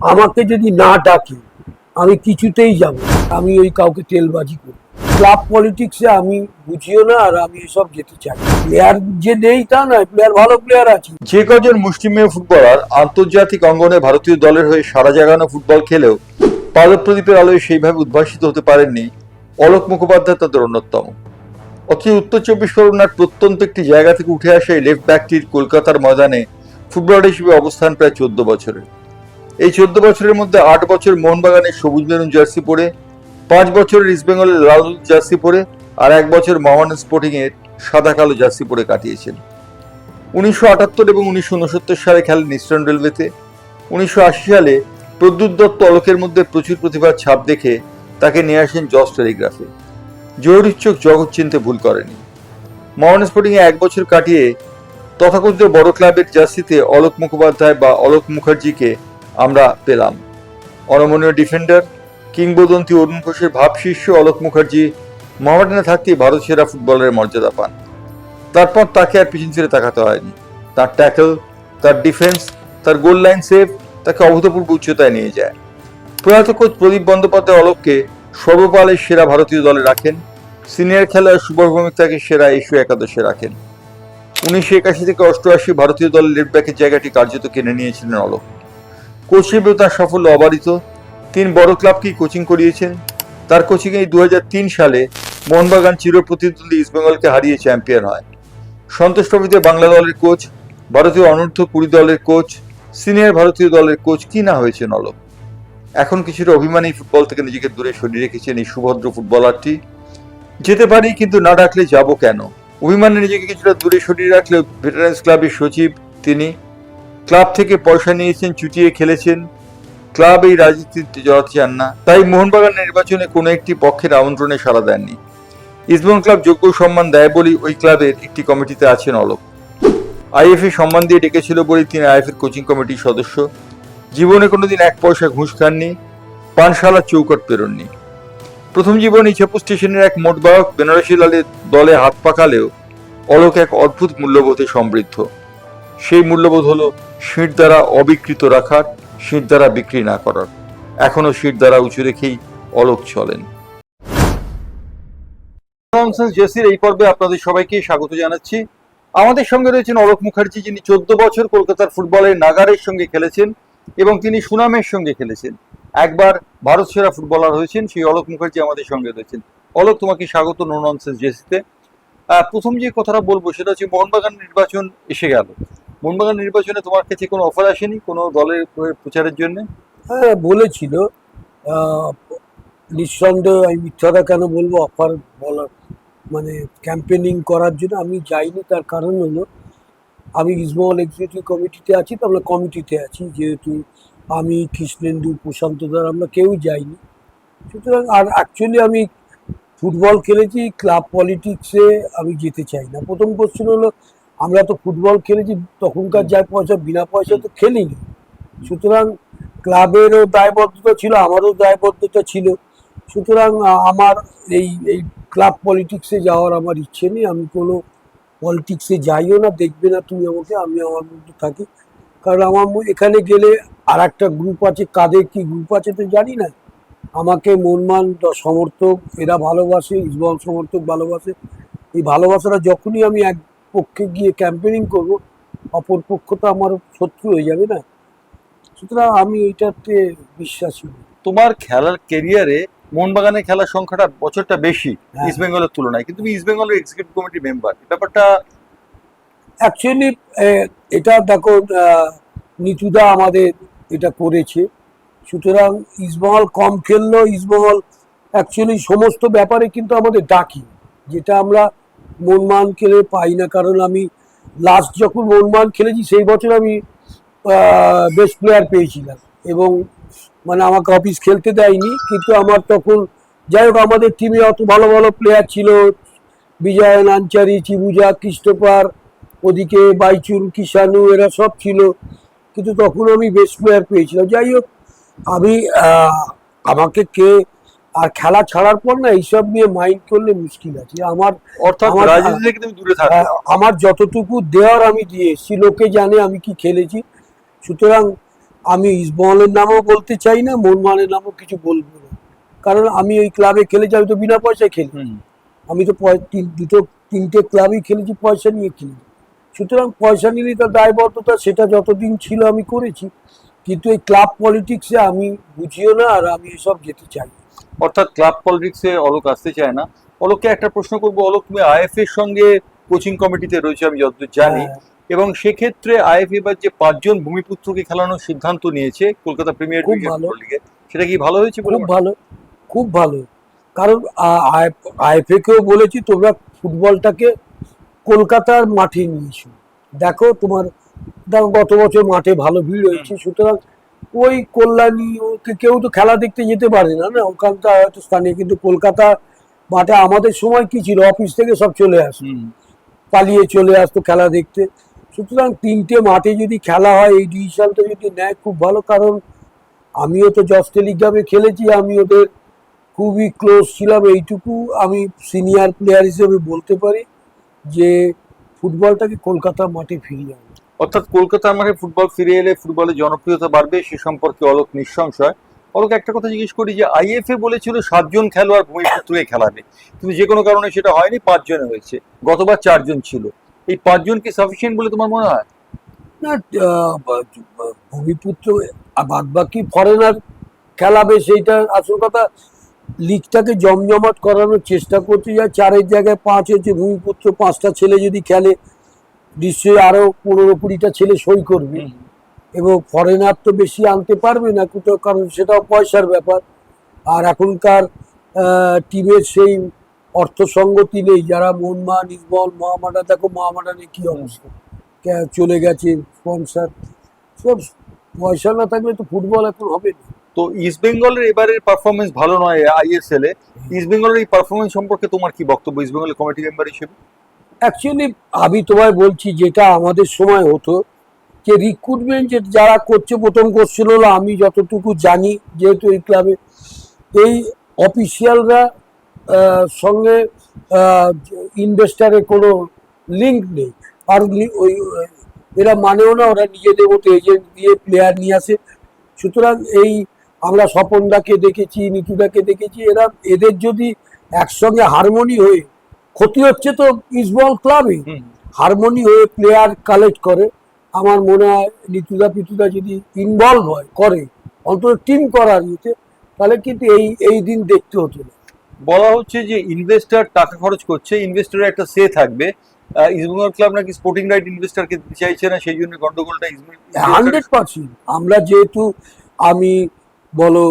আমাকে যদি না ডাকে, আমি কিছুতেই যাব আমি ওই কাউকে তেলবাজি করি। ক্লাব পলিটিক্সে আমি বুঝিও না আর আমি এসব যেতে চাই প্লেয়ার যে নেই তা নয়, প্লেয়ার ভালো প্লেয়ার আছে। যে কজন মুষ্টিমেয় ফুটবলার আন্তর্জাতিক অঙ্গনে ভারতীয় দলের হয়ে সারা জাগানো ফুটবল খেলেও পাদপ্রদীপের আলোয় সেইভাবে উদ্ভাসিত হতে পারেননি অলোক মুখোপাধ্যায় তাদের অন্যতম। অথচ উত্তর চব্বিশ পরগনার প্রত্যন্ত একটি জায়গা থেকে উঠে আসা এই লেফট ব্যাকটির কলকাতার ময়দানে ফুটবলার হিসেবে অবস্থান প্রায় চোদ্দ বছরের। এই চোদ্দ বছরের মধ্যে আট বছর মোহনবাগানের সবুজ মেরুন জার্সি পরে, পাঁচ বছরের ইস্টবেঙ্গলের লাল জার্সি পরে আর এক বছর মোহামেডান স্পোর্টিং এর সাদা কালো জার্সি পরে কাটিয়েছেন। উনিশশো আটাত্তর এবং উনিশশো উনসত্তর সালে খেলেন ইস্টার্ন রেলওয়েতে। উনিশশো আশি সালে প্রদ্যুৎ দত্ত অলোকের মধ্যে প্রচুর প্রতিভার ছাপ দেখে তাকে নিয়ে আসেন জস টেলিগ্রাফে। জরুরি চোখ জগৎ চিনতে ভুল করেনি। মোহন স্পোর্টিং এ এক বছর কাটিয়ে তথাকথিত বড় ক্লাবের জার্সিতে অলোক মুখোপাধ্যায় বা অলোক মুখার্জিকে আমরা পেলাম। অনমনীয় ডিফেন্ডার কিংবদন্তি অরুণ ঘোষের ভাবশিষ্য অলোক মুখার্জি মোহামেডানে থাকতেই ভারত সেরা ফুটবলের মর্যাদা পান। তারপর তাকে আর পিছন ফিরে তাকাতে হয়নি। তার ট্যাকল তার ডিফেন্স তার গোল লাইন সেভ তাকে অভূতপূর্ব উচ্চতায় নিয়ে যায়। প্রয়াত কোচ প্রদীপ বন্দ্যোপাধ্যায় অলোককে সর্বকালের সেরা ভারতীয় দলে রাখেন। সিনিয়র খেলোয়াড় সুবর ভৌমিক তাকে সেরা এশীয় একাদশে রাখেন। উনিশশো একাশি থেকে অষ্টআশি ভারতীয় দলের লেফট ব্যাকের জায়গাটি কার্যত কিনে নিয়েছিলেন অলোক। কোচ হিসেবেও তার সাফল্য অবারিত। তিন বড় ক্লাবকেই কোচিং করিয়েছেন? তার কোচিংয়ে দু সালে মোহনবাগান চিরপ্রতিদ্বন্দ্বী ইস্টবেঙ্গলকে হারিয়ে চ্যাম্পিয়ন হয়। সন্তোষ ট্রফিতে বাংলা দলের কোচ, ভারতীয় অনূর্ধ্ব কুড়ি দলের কোচ, সিনিয়র ভারতীয় দলের কোচ, কি না হয়েছে নলক এখন কিছুটা অভিমানী ফুটবল থেকে নিজেকে দূরে সরিয়ে রেখেছেন এই সুভদ্র ফুটবলারটি। যেতে পারি কিন্তু না ডাকলে যাব কেন? অভিমানে নিজেকে কিছুটা দূরে সরিয়ে রাখলে ভেটারেন্স ক্লাবের সচিব তিনি। ক্লাব থেকে পয়সা নিয়েছেন, চুটিয়ে খেলেছেন। ক্লাব এই রাজনীতিতে জড়াতে চান না তাই মোহনবাগান নির্বাচনে কোনো একটি পক্ষের আমন্ত্রণে সাড়া দেননি। ইস্টবেঙ্গল ক্লাব যোগ্য সম্মান দেয় বলেই ওই ক্লাবের একটি কমিটিতে আছেন অলোক। আইএফএ সম্মান দিয়ে ডেকেছিল বলেই তিনি আইএফের কোচিং কমিটির সদস্য। জীবনে কোনোদিন এক পয়সা ঘুষ খাননি, পানশালা চৌকট পেরোননি। প্রথম জীবনে ইছাপুর স্টেশনের এক মোটবাহক বেনারসি লালের দলে হাত পাকালেও অলোক এক অদ্ভুত মূল্যবোধে সমৃদ্ধ। সেই মূল্যবোধ হলো সিঁড় দ্বারা অবিকৃত রাখার, সিঁড় দ্বারা বিক্রি না করার। এখনও সিঁড় দ্বারা উঁচু রেখেই অলোক চলেন। জেসির এই পর্বে আপনাদের সবাইকে স্বাগত জানাচ্ছি। আমাদের সঙ্গে রয়েছেন অলোক মুখার্জি, যিনি চোদ্দ বছর কলকাতার ফুটবলের নাগারের সঙ্গে খেলেছেন এবং তিনি সুনামের সঙ্গে খেলেছেন। একবার ভারত সেরা ফুটবলার হয়েছেন, সেই অলোক মুখার্জি আমাদের সঙ্গে রয়েছেন। অলোক, তোমাকে স্বাগত নো ননসেন্স জেসিতে প্রথম যে কথাটা বলব সেটা হচ্ছে, মোহনবাগান নির্বাচন এসে গেল। মোহনবাগান নির্বাচনে তোমার কাছে কোনো অফার আসেনি? কোনো দলের প্রচারের জন্য? হ্যাঁ বলেছিল। নিঃসন্দেহে আমি মিথ্যাটা কেন বলব? অফার বলার মানে ক্যাম্পেনিং করার জন্য আমি যাইনি। তার কারণ হলো, আমি ইসমল এক্সিকিউটিভ কমিটিতে আছি, তো আমরা কমিটিতে আছি। যেহেতু আমি, কৃষ্ণেন্দু, প্রশান্ত দার, আমরা কেউই যাইনি। সুতরাং আর অ্যাকচুয়ালি আমি ফুটবল খেলেছি ক্লাব পলিটিক্সে আমি যেতে চাই না। প্রথম কোশ্চেন হলো আমরা তো ফুটবল খেলেছি তখনকার যা পয়সা বিনা পয়সা তো খেলিনি। সুতরাং ক্লাবেরও দায়বদ্ধতা ছিল আমারও দায়বদ্ধতা ছিল। সুতরাং আমার এই এই ক্লাব পলিটিক্সে যাওয়ার আমার ইচ্ছে নেই। আমি কোনো পলিটিক্সে যাইও না দেখবে না তুমি আমাকে আমি আমার মধ্যে থাকি। কারণ আমার এখানে গেলে আর একটা গ্রুপ আছে কাদের কি গ্রুপ আছে তো জানি না। আমাকে মনমান সমর্থক এরা ভালোবাসে ইসবল সমর্থক ভালোবাসে। এই ভালোবাসাটা যখনই আমি এক পক্ষে গিয়ে ক্যাম্পেনিং করব অপর পক্ষ তো আমার শত্রু হয়ে যাবে না। সুতরাং আমি এইটাতে বিশ্বাসী। তোমার খেলার কেরিয়ারে মোহনবাগানের খেলার সংখ্যাটা বছরটা বেশি হ্যাঁ। ইস্ট বেঙ্গলের তুলনায়। কিন্তু তুমি ইস্ট বেঙ্গলের এক্সিকিউটিভ কমিটির মেম্বার ব্যাপারটা অ্যাকচুয়ালি এটা দেখো নিতুদা আমাদের এটা করেছে। সুতরাং ইসবহল কম খেললো ইসবহল অ্যাকচুয়ালি সমস্ত ব্যাপারে কিন্তু আমাদের ডাকি। যেটা আমরা মনমান খেলে পাই না, কারণ আমি লাস্ট যখন মনমান খেলেছি, সেই বছর আমি বেস্ট প্লেয়ার পেয়েছিলাম। এবং মানে আমাকে অফিস খেলতে দেয়নি, কিন্তু আমার তখন, যাই হোক, আমাদের টিমে অত ভালো ভালো প্লেয়ার ছিল। বিজয় নাঞ্চারি চিবুজা কৃষ্ণপার ওদিকে বাইচুন কিষানু, এরা সব ছিল। কিন্তু তখন আমি বেস্ট প্লেয়ার পেয়েছিলাম। যাই হোক, আমি আমাকে কে আর খেলা ছাড়ার পর না এইসব নিয়ে মাইন্ড করলে মুশকিল আছে। আমার অর্থাৎ দূরে থাকো। আমার যতটুকু দেওয়ার আমি দিয়ে এসেছি লোকে জানে আমি কি খেলেছি। সুতরাং আমি ইস্টবেঙ্গলের নামও বলতে চাই না মোহনবাগানের নামও কিছু বলব না। কারণ আমি ওই ক্লাবে খেলেছি আমি তো বিনা পয়সায় খেলি আমি তো পয়- তিন- দুটো তিনটে ক্লাবই খেলেছি পয়সা নিয়ে খেলি সুতরাং পয়সা নিলে তার দায়বদ্ধতা সেটা যতদিন ছিল আমি করেছি। কিন্তু এই ক্লাব পলিটিক্সে আমি বুঝিও না আর আমি এসব যেতে চাই না। অর্থাৎ ক্লাব পলিটিক্সে অলোক আসতে চায় না। অলোককে একটা প্রশ্ন করব অলোক তুমি আইএফ এর সঙ্গে কোচিং কমিটিতে রয়েছে আমি যতদূর জানি হ্যাঁ, এবং সেক্ষেত্রে আইএফ এবার যে পাঁচজন ভূমিপুত্রকে খেলানোর সিদ্ধান্ত নিয়েছে কলকাতা প্রিমিয়ার। লিগে সেটা কি ভালো হয়েছে বলে খুব ভালো খুব ভালো। কারণ আইএফএ কেও বলেছি তোমরা ফুটবলটাকে কলকাতার মাঠে নিয়েছো। দেখো তোমার দেখো গত বছর মাঠে ভালো ভিড় হয়েছে সুতরাং ওই কল্যাণী ওকে কেউ তো খেলা দেখতে যেতে পারে না না? ওখানকার হয়তো স্থানীয় কিন্তু কলকাতা মাঠে আমাদের সময় কি ছিল? অফিস থেকে সব চলে আসে পালিয়ে চলে আসতো খেলা দেখতে। সুতরাং তিনটে মাঠে যদি খেলা হয় এই ডিসিশনটা যদি নেয় খুব ভালো। কারণ আমিও তো জস টেলিগ্রামে খেলেছি আমি ওদের খুবই ক্লোজ ছিলাম। এইটুকু আমি সিনিয়র প্লেয়ার হিসেবে বলতে পারি যে ফুটবলটাকে কলকাতার মাঠে ফিরিয়ে আনবে অর্থাৎ কলকাতার মাঠে ফুটবল ফিরে এলে ফুটবলের জনপ্রিয়তা বাড়বে, সে সম্পর্কে অলোক নিঃসংশয়। অলোক, একটা কথা জিজ্ঞেস করি যে আইএফএ বলেছিল সাতজন খেলোয়াড় ভূমিপুত্রকে খেলাবে। কিন্তু যে কোনো কারণে সেটা হয়নি, পাঁচজনে হয়েছে। গতবার চারজন ছিল। এই পাঁচজন কি সাফিসিয়েন্ট বলে তোমার মনে হয়? না ভূমিপুত্র বাদ বাকি ফরেনার খেলাবে সেইটা আসল কথা। লিগটাকে জমজমাট করানোর চেষ্টা করছে যা চারের জায়গায় পাঁচ হচ্ছে ভূমিপুত্র পাঁচটা ছেলে যদি খেলে নিশ্চয়ই আরও পনেরো কুড়িটা ছেলে সই করবে। এবং ফরেনার তো বেশি আনতে পারবে না কোথাও কারণ সেটাও পয়সার ব্যাপার। আর এখনকার টিমের সেই অর্থ সঙ্গতি নেই যারা মোহনমান ইসবল মহামাডা দেখো মহামাডানে কি অবস্থা। চলে গেছে স্পন্সার সব পয়সা না থাকলে তো ফুটবল এখন হবে না। তো ইস্ট বেঙ্গলের এবারের পারফরমেন্স ভালো নয় আইএসএল এ। ইস্ট বেঙ্গলের এই পারফরমেন্স সম্পর্কে তোমার কি বক্তব্য? ইস্ট বেঙ্গলের কমিটি মেম্বার হিসেবে? অ্যাকচুয়ালি আমি তোমায় বলছি যেটা আমাদের সময় হতো, যে রিক্রুটমেন্ট যারা করছে, প্রথম করছিল হলো আমি যতটুকু জানি, যেহেতু এই ক্লাবে এই অফিসিয়ালরা সঙ্গে ইনভেস্টারের কোনো লিঙ্ক নেই। আর ওই, এরা মানেও না, ওরা নিজেদের মতো এজেন্ট দিয়ে প্লেয়ার নিয়ে আসে। সুতরাং এই আমরা স্বপনদাকে দেখেছি, নিতুদাকে দেখেছি, এরা, এদের যদি একসঙ্গে হারমোনি হয়ে ক্ষতি হচ্ছে তো ইসবল ক্লাবে। হারমোনি হয়ে প্লেয়ার কালেক্ট করে। আমার মনে হয় নিতুদা পিতুদা যদি ইনভলভ হয় করে অন্তত টিম করার ইয়েতে তাহলে কিন্তু এই এই দিন দেখতে হতো না। বলা হচ্ছে যে ইনভেস্টর টাকা খরচ করছে ইনভেস্টরের একটা সে থাকবে। ইস্টবেঙ্গল ক্লাব নাকি স্পোর্টিং রাইট ইনভেস্টরকে চাইছে না সেই জন্য গন্ডগোলটা হান্ড্রেড পার্সেন্ট। আমরা যেহেতু আমি বলো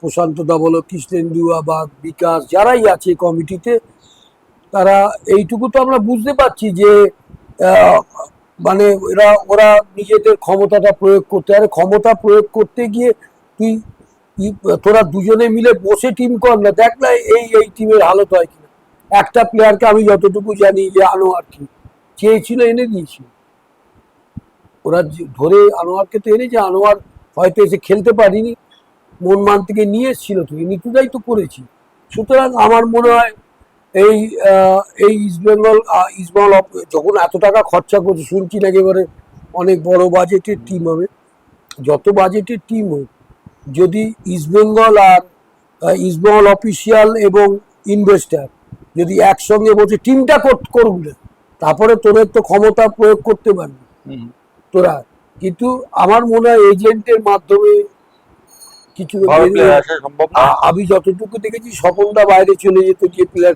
প্রশান্তদা বলো কৃষ্ণেন্দুয়া বা বিকাশ যারাই আছে কমিটিতে তারা এইটুকু তো আমরা বুঝতে পারছি যে মানে এরা ওরা নিজেদের ক্ষমতাটা প্রয়োগ করতে, আরে ক্ষমতা প্রয়োগ করতে গিয়ে তুই তোরা দুজনে মিলে বসে টিম কর না, দেখ না এই এই টিমের হালত হয় কিনা। একটা প্লেয়ারকে আমি যতটুকু জানি যে আনোয়ার কি, চেয়েছিল, এনে দিয়েছিল। ওরা ধরে আনোয়ারকে তো এনেছে, আনোয়ার হয়তো এসে খেলতে পারিনি মন মান থেকে নিয়ে এসেছিল তুই নিতুদাই তো করেছি। সুতরাং আমার মনে হয় এই এই ইস্টবেঙ্গল ইস্টবেঙ্গল যখন এত টাকা খরচা করছে শুনছি নাকি এবারে অনেক বড় বাজেটের টিম হবে। যত বাজেটের টিম হোক যদি ইস্টবেঙ্গল আর ইস্টবেঙ্গল অফিসিয়াল এবং ইনভেস্টার যদি একসঙ্গে বসে টিমটা না তারপরে তোদের তো ক্ষমতা প্রয়োগ করতে পারবি। তোরা কিন্তু আমার মনে হয় এজেন্টের মাধ্যমে কিছু আমি যতটুকু দেখেছি স্বপনদা বাইরে চলে যেত যে প্লেয়ার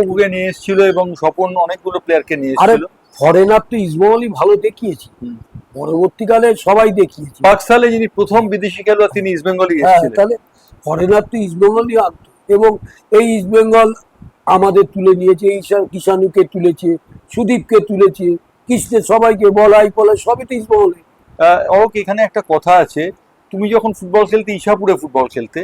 অপুকে নিয়ে এসেছিল এবং স্বপন অনেকগুলো প্লেয়ারকে নিয়ে এসেছিল। ফরেনার তো ইসমাইলই ভালো দেখিয়েছে। পরবর্তীকালে সবাই দেখিয়েছে। পাকসালে যিনি প্রথম বিদেশি খেলোয়াড় তিনি ইস্ট বেঙ্গলই হ্যাঁ এসেছিলেন। তাহলে ফরেনার তো ইস্টবেঙ্গলই আনতো। এবং এই ইস্টবেঙ্গল আমাদের তুলে নিয়েছে ঈশান কিষানুকে তুলেছে সুদীপকে তুলেছে কৃষ্ণের সবাইকে বলাই বলাই সবই তো ইস্টবেঙ্গলে অলোক এখানে একটা কথা আছে। তুমি যখন ফুটবল খেলতে, ইশাপুরে ফুটবল খেলতে,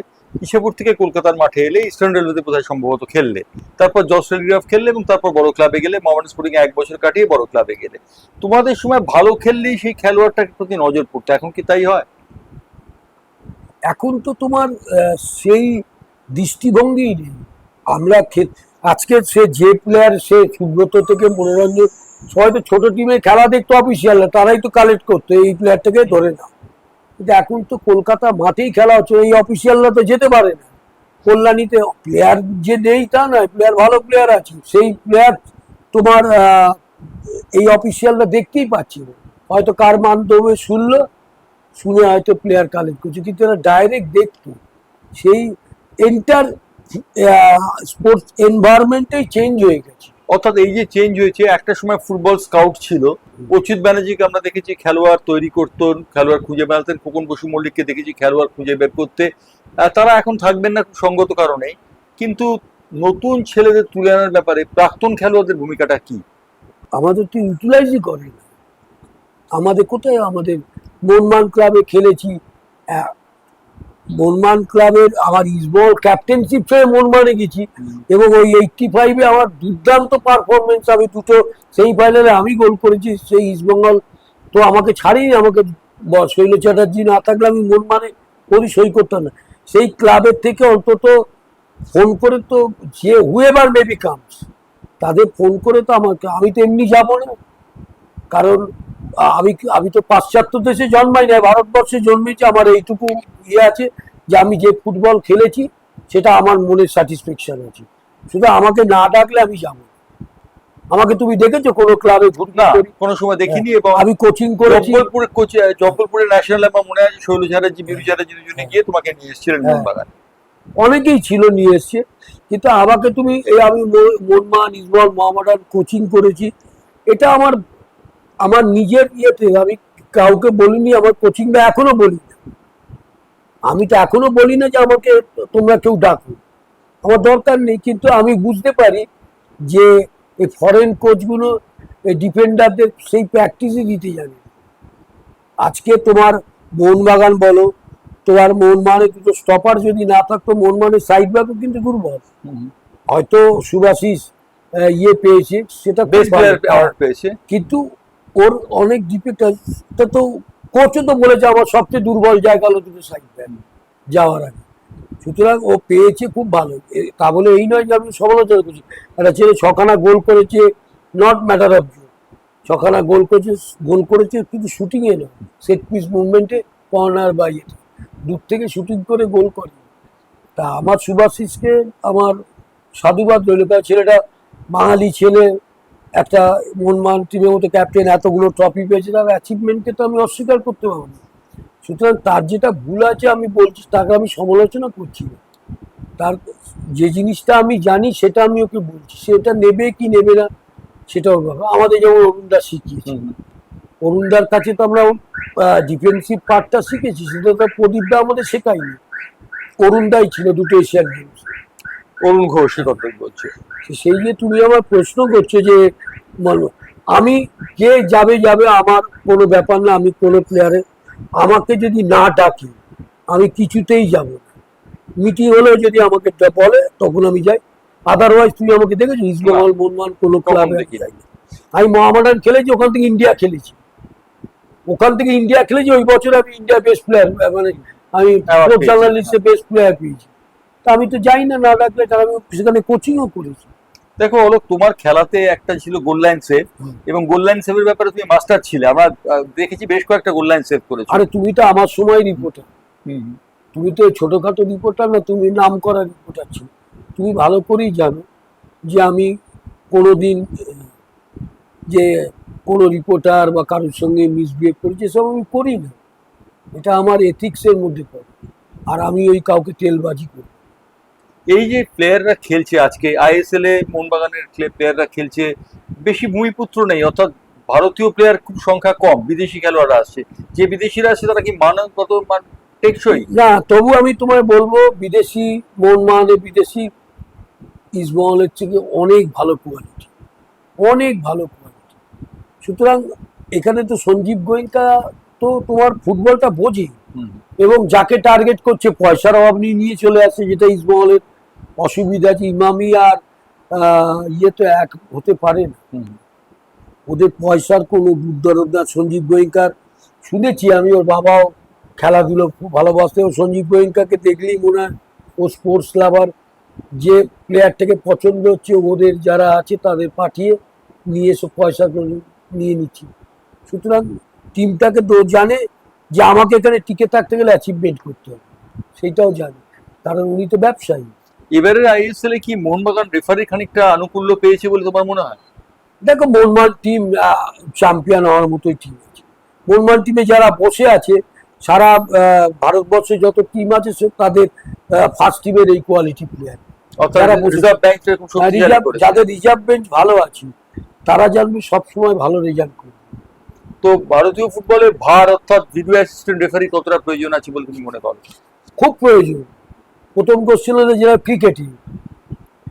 ইশাপুর থেকে কলকাতার মাঠে এলে ইস্টার্ন রেলওয়েতে বোধহয় সম্ভবত খেললে। তারপর জস টেলিগ্রাফ খেললে এবং তারপর বড় ক্লাবে গেলে মোহামেডান স্পোর্টিং এক বছর কাটিয়ে বড় ক্লাবে গেলে। তোমাদের সময় ভালো খেললেই সেই খেলোয়াড়টার প্রতি নজর পড়তো। এখন কি তাই হয়? এখন তো তোমার সেই দৃষ্টিভঙ্গি আমরা আজকে সে যে প্লেয়ার সে সুব্রত থেকে মনোরঞ্জন, সবাই তো ছোট টিমে খেলা দেখতো অফিসিয়াল তারাই তো কালেক্ট করতো। এই প্লেয়ারটাকে ধরে না কিন্তু এখন তো কলকাতা মাঠেই খেলা হচ্ছে, এই অফিসিয়ালরা তো যেতে পারে না। কল্যাণীতে প্লেয়ার যে নেই তা নয় প্লেয়ার ভালো প্লেয়ার আছে, সেই প্লেয়ার তোমার এই অফিসিয়ালরা দেখতেই পাচ্ছি না। হয়তো কার মাধ্যমে শুনলো, শুনে হয়তো প্লেয়ার কালেক্ট করছে, কিন্তু এরা ডাইরেক্ট দেখতো। সেই এন্টার স্পোর্টস এনভায়রনমেন্টেই চেঞ্জ হয়ে গেছে। অর্থাৎ এই যে চেঞ্জ হয়েছে, একটা সময় ফুটবল স্কাউট ছিল। অচ্যুত ব্যানার্জিকে আমরা দেখেছি খেলোয়াড় তৈরি করতেন খেলোয়াড় খুঁজে বেড়াতেন। খোকন বসু মল্লিককে দেখেছি খেলোয়াড় খুঁজে বের করতে। তারা এখন থাকবেন না সঙ্গত কারণে। কিন্তু নতুন ছেলেদের তুলে আনার ব্যাপারে প্রাক্তন খেলোয়াড়দের ভূমিকাটা কি? আমাদের তো ইউটিলাইজই করে না আমাদের কোথায়? আমাদের মনমান ক্লাবে খেলেছি। মনমান ক্লাবের আমার ইসবল ক্যাপ্টেনশিপ হয়ে মনমানে গেছি এবং ওই এইটটি ফাইভে আমার দুর্দান্ত পারফরমেন্স আমি দুটো সেই ফাইনালে আমি গোল করেছি সেই ইস্টবেঙ্গল তো আমাকে ছাড়েনি আমাকে শৈল চ্যাটার্জি না থাকলে আমি মনমানে করি সই করতাম না। সেই ক্লাবের থেকে অন্তত ফোন করে তো যে হুয়েভার মেবি কামস তাদের ফোন করে তো আমাকে আমি তো এমনি যাব না। কারণ আমি আমি তো পাশ্চাত্য দেশে জন্মাই না ভারতবর্ষে জন্মেছি আমার এইটুকু ইয়ে আছে যে আমি যে ফুটবল খেলেছি সেটা আমার মনের স্যাটিসফ্যাকশন আছে। শুধু আমাকে না ডাকলে আমি যাব। আমাকে তুমি দেখেছ কোনো ক্লাবে কোনো সময় দেখিনি এবং আমি কোচিং করেছি। জব্বলপুরে কোচ জব্বলপুরে ন্যাশনাল আমার মনে আছে? শৈল চ্যাটার্জি বিরু চ্যাটার্জি দুজনে গিয়ে তোমাকে নিয়ে এসেছিলেন হ্যাঁ। মোহনবাগান। অনেকেই ছিল নিয়ে এসছে কিন্তু আমাকে তুমি এই আমি মো- মনমান ইসবল মোহামেডান কোচিং করেছি। এটা আমার আমার নিজের ইয়েতে আমি কাউকে বলিনি আমার কোচিংটা এখনও বলি না আমি তো এখনও বলি না যে আমাকে তোমরা কেউ ডাকো। আমার দরকার নেই কিন্তু আমি বুঝতে পারি যে এই ফরেন কোচগুলো এই ডিফেন্ডারদের সেই প্র্যাকটিসই দিতে জানে। আজকে তোমার মোহনবাগান বলো তোমার মোহনবাগানে দুটো স্টপার যদি না থাকতো মোহনবাগানের সাইড ব্যাকও কিন্তু দুর্বল। হয়তো সুভাশিস ইয়ে পেয়েছে সেটা পেয়েছে। কিন্তু ওর অনেক ডিফেক্ট তো কোচও তো বলেছে, আমার সবচেয়ে দুর্বল জায়গা হলো দুটো সাইড ব্যাক যাওয়ার আগে। সুতরাং ও পেয়েছে খুব ভালো। তা বলে এই নয় যে আমি সমালোচনা করছি। একটা ছেলে ছখানা গোল করেছে নট ম্যাটার অফ ছখানা গোল করেছে গোল করেছে কিন্তু শুটিংয়ে নয়। সেট পিস মুভমেন্টে কর্নার বা ইয়েতে। দূর থেকে শুটিং করে গোল করে। তা আমার সুভাশিসকে আমার সাধুবাদ রইল। কারণ ছেলেটা বাঙালি ছেলে একটা মনমান টিমের মতো ক্যাপ্টেন এতগুলো ট্রফি পেয়েছে তার অ্যাচিভমেন্টকে তো আমি অস্বীকার করতে পারব না। সুতরাং তার যেটা ভুল আছে আমি বলছি তাকে আমি সমালোচনা করছি না। তার যে জিনিসটা আমি জানি সেটা আমি ওকে বলছি। সেটা নেবে কি নেবে না সেটা ওর ব্যাপার। আমাদের যেমন অরুণদা শিখিয়েছে। অরুণদার কাছে তো আমরা ডিফেন্সিভ পার্টটা শিখেছি সেটা তো প্রদীপদা আমাদের শেখায়নি। অরুণদাই ছিল দুটো এশিয়ান গেমস অরুণ ঘোষ কর্তব্য হচ্ছে তো সেই যে তুমি আমার প্রশ্ন করছ যে আমি কে যাবে যাবে আমার কোনো ব্যাপার না আমি কোনো প্লেয়ারে আমাকে যদি না ডাকে আমি কিছুতেই যাব না। মিটিং হলেও যদি আমাকে বলে তখন আমি যাই। আদারওয়াইজ তুমি আমাকে দেখেছ ইসলামাল মনমান কোনো ক্লাবে আমি মোহামেডান খেলেছি ওখান থেকে ইন্ডিয়া খেলেছি। ওখান থেকে ইন্ডিয়া খেলেছি ওই বছর আমি ইন্ডিয়া বেস্ট প্লেয়ার মানে আমি। জার্নালিস্টে বেস্ট প্লেয়ার পেয়েছি। তা আমি তো যাই না না ডাকলে তার আমি সেখানে কোচিংও করেছি। দেখো অলোক তোমার খেলাতে একটা ছিল গোল লাইন সেভ এবং গোল লাইন সেভের ব্যাপারে তুমি মাস্টার ছিলে। আমরা দেখেছি বেশ কয়েকটা গোল লাইন সেভ করেছ। আরে তুমি তো আমার সময় রিপোর্টার তুমি তো ছোটখাটো রিপোর্টার না তুমি নাম করা রিপোর্টার ছিল। তুমি ভালো করেই জানো যে আমি কোনোদিন আহ, যে কোনো রিপোর্টার বা কারোর সঙ্গে মিসবিহেভ করেছি এসব আমি করি না। এটা আমার এথিক্সের মধ্যে পড়ে। আর আমি ওই কাউকে তেলবাজি করি। এই যে প্লেয়াররা খেলছে আজকে আইএসএল এ মোহনবাগানের প্লেয়াররা খেলছে বেশি ভূমিপুত্র নেই অর্থাৎ ভারতীয় প্লেয়ার খুব সংখ্যা কম বিদেশি খেলোয়াড়রা আসছে। যে বিদেশিরা আসছে তারা কি মানগত মান টেকসই? না তবু আমি তোমায় বলব বিদেশি মনমানে বিদেশি ইসবহলের থেকে অনেক ভালো কোয়ালিটি অনেক ভালো কোয়ালিটি সুতরাং এখানে তো সঞ্জীব গোয়েঙ্কা তো তোমার ফুটবলটা বোঝে এবং যাকে টার্গেট করছে পয়সার অভাব নিয়ে নিয়ে চলে আসে যেটা ইসবহলের অসুবিধা আছে ইমামি আর ইয়ে তো এক হতে পারে না। ওদের পয়সার কোনো দুর্দরদ না। সঞ্জীব গোয়েঙ্কার শুনেছি আমি ওর বাবাও খেলাধুলো খুব ভালোবাসতে ও সঞ্জীব গোয়েঙ্কাকে দেখলেই মনে হয় ও স্পোর্টস লাভার যে প্লেয়ারটাকে পছন্দ হচ্ছে ওদের যারা আছে তাদের পাঠিয়ে নিয়ে এসে পয়সা নিয়ে নিচ্ছি। সুতরাং টিমটাকে তো জানে যে আমাকে এখানে টিকে থাকতে গেলে অ্যাচিভমেন্ট করতে হবে। সেইটাও জানে। কারণ উনি তো ব্যবসায়ী। এবারের আইএসএল এ কি মোহনবাগান রেফারি খানিকটা আনুকূল্য পেয়েছে বলে তোমার মনে হয়? দেখো মোহনবাগান টিম চ্যাম্পিয়ন হওয়ার মতোই টিম আছে। মোহনবাগান টিমে যারা বসে আছে সারা ভারতবর্ষে যত টিম আছে সব তাদের ফার্স্ট টিমের এই কোয়ালিটি প্লেয়ার করেছে। যাদের রিজার্ভ বেঞ্চ ভালো আছে তারা জানবে সবসময় ভালো রেজাল্ট করবে তো ভারতীয় ফুটবলে ভার অর্থাৎ ভিডিও অ্যাসিস্ট্যান্ট রেফারি কতটা প্রয়োজন আছে বলে তুমি মনে করো? খুব প্রয়োজন। প্রথম কোশ্চেন হলো যেটা ক্রিকেটিং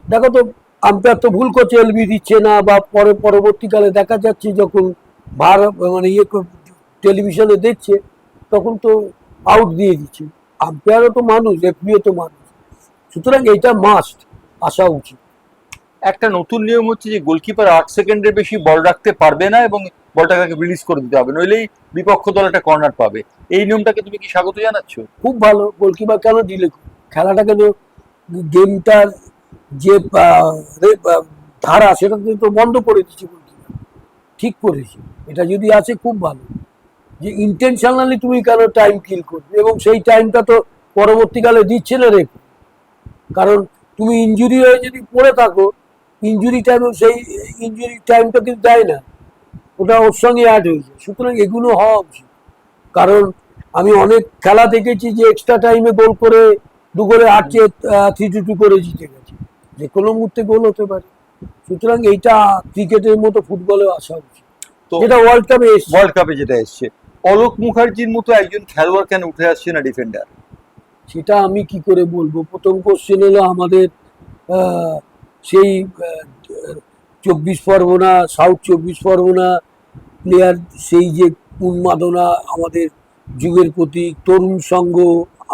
দেখো তো আম্পায়ার তো ভুল করছে এলবি দিচ্ছে না বা পরে পরবর্তীকালে দেখা যাচ্ছে যখন ভার মানে ইয়ে টেলিভিশনে দেখছে তখন তো আউট দিয়ে দিচ্ছে। আম্পায়ারও তো মানুষ রেফারিও তো মানুষ। সুতরাং এটা মাস্ট আসা উচিত। একটা নতুন নিয়ম হচ্ছে যে গোলকিপার আট সেকেন্ডের বেশি বল রাখতে পারবে না এবং বলটাকে রিলিজ করে দিতে হবে নইলেই বিপক্ষ দল একটা কর্নার পাবে। এই নিয়মটাকে তুমি কি স্বাগত জানাচ্ছ? খুব ভালো গোলকিপার কেন ডিলে খেলাটা কেন গেমটার যে ধারা, সেটা তো বন্ধ করে দিচ্ছে ঠিক করেছে। এটা যদি আছে, খুব ভালো। যে ইন্টেনশনালি তুমি কেন টাইম কিল করবে? এবং সেই টাইমটা তো পরবর্তীকালে দিচ্ছে না রে কারণ তুমি ইঞ্জুরি হয়ে যদি পড়ে থাকো ইঞ্জুরি টাইমে সেই ইঞ্জুরি টাইমটা কিন্তু দেয় না। ওটা ওর সঙ্গে অ্যাড হয়েছে সুতরাং এগুলো হওয়া উচিত। কারণ আমি অনেক খেলা দেখেছি যে এক্সট্রা টাইমে গোল করে দু গোলে আটকে থ্রি টু টু করে জিতে গেছে। যে কোনো মুহূর্তে গোল হতে পারে। সুতরাং এইটা ক্রিকেটের মতো ফুটবলেও আসা উচিত। তো যেটা ওয়ার্ল্ড কাপে এসছে। ওয়ার্ল্ড কাপে যেটা এসছে। অলোক মুখার্জির মতো একজন খেলোয়াড় কেন উঠে আসছে না ডিফেন্ডার সেটা আমি কি করে বলব? প্রথম কোশ্চেন হলো আমাদের সেই চব্বিশ পরগনা সাউথ চব্বিশ পরগনা প্লেয়ার সেই যে উন্মাদনা আমাদের যুগের প্রতি তরুণ সংঘ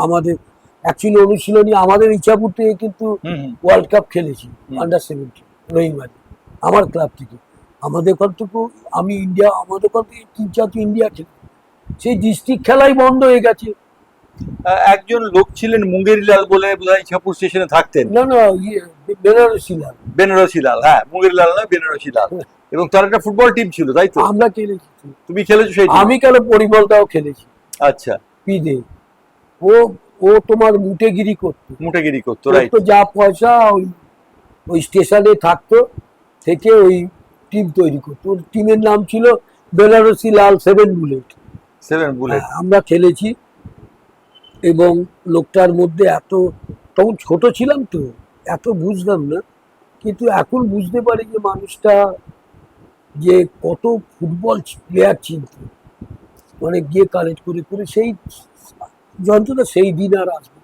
আমাদের অ্যাকচুয়ালি অনুশীলনী আমাদের ইচ্ছাপুর থেকে কিন্তু ওয়ার্ল্ড কাপ খেলেছি। আন্ডার সেভেন্টিন রহিমারি আমার ক্লাব থেকে। আমাদের ওখান থেকে আমি ইন্ডিয়া আমাদের ওখান থেকে তিন চারটি ইন্ডিয়া খেলে সেই ডিস্ট্রিক্ট খেলাই বন্ধ হয়ে গেছে। একজন লোক ছিলেন মুঙ্গেরি লাল বলে ইছাপুর স্টেশনে থাকতেন। না না ইয়ে বেনারসি লাল। বেনারসি লাল হ্যাঁ মুঙ্গেরি লাল নয় বেনারসি লাল। এবং তার একটা ফুটবল টিম ছিল তাই তো? আমরা খেলেছি। তুমি খেলেছো সেই আমি কেন পরিমলটাও খেলেছি? আচ্ছা। পিদে। ও ও তোমার মুটেগিরি করতো। মুটেগিরি করতো তো যা পয়সা ওই ওই স্টেশনে থাকতো থেকে ওই টিম তৈরি করতো। ওর টিমের নাম ছিল বেনারসি লাল সেভেন বুলেট। Seven bullet. হ্যাঁ, আমরা খেলেছি এবং লোকটার মধ্যে এত তখন ছোট ছিলাম তো এত বুঝতাম না। কিন্তু এখন বুঝতে পারি যে মানুষটা যে কত ফুটবল প্লেয়ার চিনত মানে গিয়ে কালেক্ট করে করে সেই যন্ত্রটা সেই দিন আর আসবে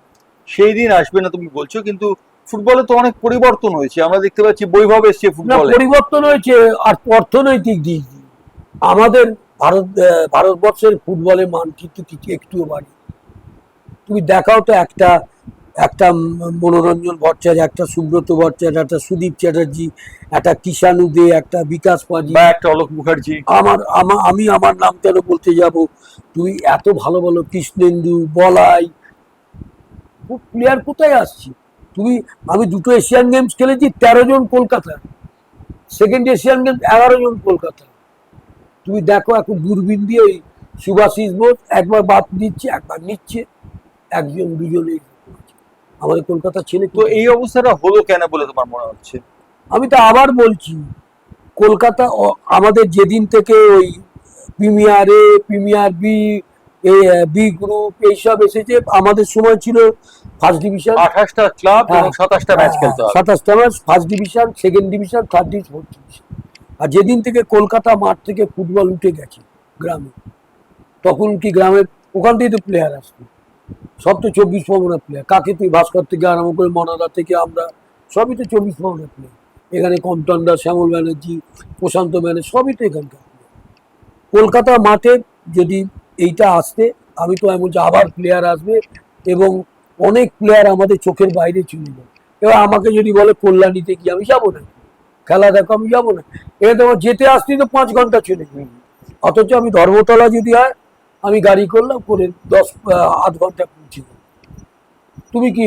সেই দিন আসবে না তুমি বলছো কিন্তু ফুটবলে তো অনেক পরিবর্তন হয়েছে। আমরা দেখতে পাচ্ছি বৈভব এসছে ফুটবলে। পরিবর্তন হয়েছে আর অর্থনৈতিক দিক দিয়ে। আমাদের ভারত ভারতবর্ষের ফুটবলের মান কিন্তু কিছু একটুও বাড়ি তুমি দেখাও তো একটা একটা মনোরঞ্জন ভট্টাচার্য একটা সুব্রত ভট্টাচার্য একটা সুদীপ চ্যাটার্জি একটা কিষাণু দে একটা বিকাশ পাজি। একটা অলোক মুখার্জি। আমার আমা- আমি আমার নাম কেন বলতে যাব? তুমি এত ভালো ভালো কৃষ্ণেন্দু বলাই খুব প্লেয়ার কোথায় আসছি? তুমি আমি দুটো এশিয়ান গেমস খেলেছি তেরো জন কলকাতা। সেকেন্ড এশিয়ান গেমস এগারো জন কলকাতা। তুমি দেখো এখন দূরবীন দিয়ে ওই সুভাষিস বোস একবার বাদ দিচ্ছে একবার নিচ্ছে একজন দুজনে আমাদের কলকাতা ছেলে তো এই অবস্থাটা হলো কেন বলে তোমার মনে হচ্ছে? আমি তো আবার বলছি কলকাতা আমাদের যেদিন থেকে ওই premier A premier B B group এইসব এসেছে আমাদের সময় ছিল ফার্স্ট ডিভিশন আঠাশটা ক্লাব হ্যাঁ। এবং সাতাশটা ম্যাচ খেলতে হবে। সাতাশটা match first division second division third division fourth division আর যেদিন থেকে কলকাতা মাঠ থেকে ফুটবল উঠে গেছে গ্রামে তখন কি গ্রামের ওখান থেকে তো প্লেয়ার আসতো। সব তো চব্বিশ পরগনা প্লেয়ার কাকে তুই ভাস্কর থেকে আরম্ভ করে মনাদা থেকে আমরা? সবই তো চব্বিশ পরগনা প্লেয়ার এখানে কমটন্ডা শ্যামল ব্যানার্জি, প্রশান্ত ব্যানার্জি, সবই তো এখানকার। কলকাতা মাঠে যদি এইটা আসতে, আমি তো এমন যে আবার প্লেয়ার আসবে এবং অনেক প্লেয়ার আমাদের চোখের বাইরে চলে যাবে এবার আমাকে যদি বলে কল্যাণীতে কি আমি যাব না খেলা দেখো, আমি যাব না এবার তোমার যেতে আসতেই তো পাঁচ ঘণ্টা চলে যাবে অথচ আমি ধর্মতলা যদি হয় আমি গাড়ি করলাম করে দশ আধ ঘণ্টা পৌঁছে তুমি কি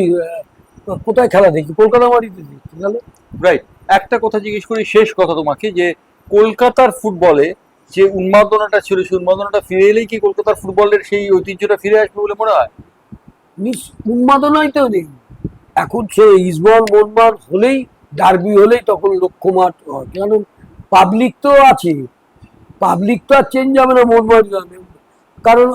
কোথায় খেলা দেখি? কলকাতা মাটিতে দেখছি তাহলে রাইট একটা কথা জিজ্ঞেস করি শেষ কথা তোমাকে যে কলকাতার ফুটবলে যে উন্মাদনাটা ছিল সেই উন্মাদনাটা ফিরে এলেই কি কলকাতার ফুটবলের সেই ঐতিহ্যটা ফিরে আসবে বলে মনে হয়? উন্মাদনাই তো নেই। এখন সে ইসবল মোহনবাগান হলেই ডার্বি হলেই তখন লক্ষ্যমাঠ হয়। কারণ পাবলিক তো আছে। পাবলিক তো আর চেঞ্জ হবে না মোহনবাগান কারণ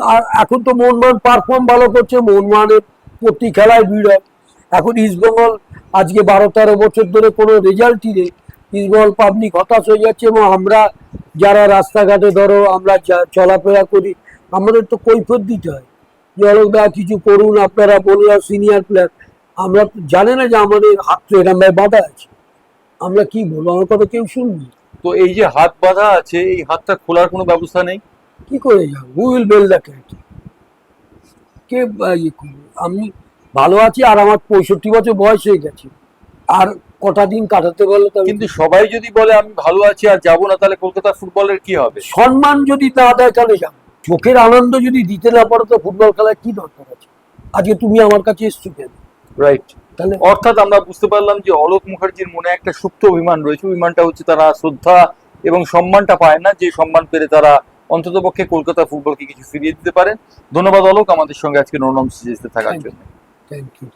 এখন তো মোহনবাগান পারফর্ম ভালো করছে, মোহনবাগানের প্রতি খেলায় ভিড় হয়। এখন ইস্টবেঙ্গল আজকে বারো তেরো বছর ধরে কোনো রেজাল্টই নেই। ইস্টবেঙ্গল পাবলিক হতাশ হয়ে যাচ্ছে এবং আমরা যারা রাস্তাঘাটে ধরো আমরা চলাফেরা করি, আমাদের তো কৈফত দিতে হয়। যে অলোকদা কিছু করুন, আপনারা বলুন সিনিয়র প্লেয়ার আমরা জানে না যে আমাদের হাত তো এরম ভাবে বাধা আছে। আমরা কি বলব? আমার কথা কেউ শুনবি তো এই যে হাত বাঁধা আছে, এই হাতটা খোলার কোনো ব্যবস্থা নেই? কি করে যাব? উইল বেল দ্য ক্যাট কে ইয়ে করবে? আমি ভালো আছি আর আমার পঁয়ষট্টি বছর বয়স হয়ে গেছে। আর কটা দিন কাটাতে বললে তো কিন্তু সবাই যদি বলে আমি ভালো আছি আর যাব না তাহলে কলকাতা ফুটবলের কি হবে? সম্মান যদি না দেয় তাহলে যাব। চোখের আনন্দ যদি দিতে না পারো তো ফুটবল খেলার কি দরকার আছে? আজকে তুমি আমার কাছে এসছো কেন? রাইট তাহলে অর্থাৎ আমরা বুঝতে পারলাম যে অলোক মুখার্জির মনে একটা সুপ্ত অভিমান রয়েছে। অভিমানটা হচ্ছে তারা শ্রদ্ধা এবং সম্মানটা পায় না যে সম্মান পেলে তারা অন্ততপক্ষে কলকাতা ফুটবলকে কিছু ফিরিয়ে দিতে পারেন। ধন্যবাদ অলোক আমাদের সঙ্গে আজকে নরনম সিরিজতে থাকার জন্য। Thank you